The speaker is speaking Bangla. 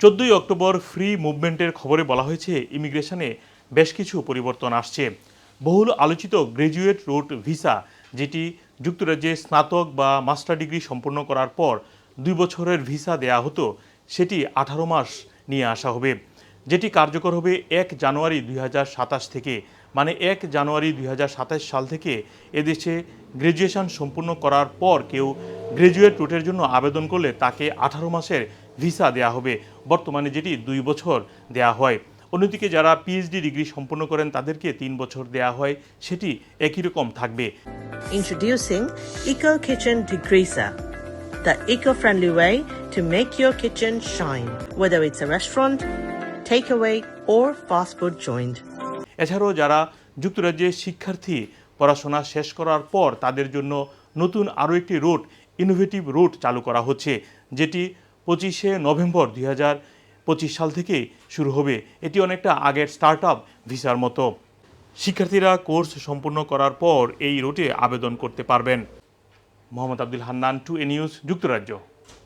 চোদ্দই অক্টোবর ফ্রি মুভমেন্টের খবরে বলা হয়েছে, ইমিগ্রেশনে বেশ কিছু পরিবর্তন আসছে। বহুল আলোচিত গ্র্যাজুয়েট রুট ভিসা, যেটি যুক্তরাজ্যে স্নাতক বা মাস্টার ডিগ্রি সম্পন্ন করার পর দুই বছরের ভিসা দেয়া হতো, সেটি আঠারো মাস নিয়ে আসা হবে। যেটি কার্যকর হবে এক জানুয়ারি দুই হাজার সাতাশ থেকে মানে এক জানুয়ারি দুই হাজার সাতাশ সাল থেকে এদেশে গ্র্যাজুয়েশন সম্পূর্ণ করার পর কেউ গ্র্যাজুয়েট রুটের জন্য আবেদন করলে তাকে আঠারো মাসের ভিসা দেয়া হবে। বর্তমানে যেটি দুই বছর দেয়া হয়। অন্যদিকে যারা পিএইচডি ডিগ্রি সম্পন্ন করেন তাদেরকে তিন বছর দেয়া হয়। সেটি একই রকম থাকবে। Introducing Eco Kitchen Degreaser, the eco-friendly way to make your kitchen shine, whether it's a restaurant, takeaway, or fast food joint. এছাড়াও যারা যুক্তরাজ্যে শিক্ষার্থী পড়াশোনা শেষ করার পর তাদের জন্য নতুন আরও একটি রুট ইনোভেটিভ রুট চালু করা হচ্ছে যেটি পঁচিশে নভেম্বর দুই পঁচিশ সাল থেকে শুরু হবে। এটি অনেকটা আগের স্টার্ট আপ ভিসার মতো। শিক্ষার্থীরা কোর্স সম্পূর্ণ করার পর এই রুটে আবেদন করতে পারবেন। Mohammad Abdul Hannan, two A news, যুক্তরাজ্য।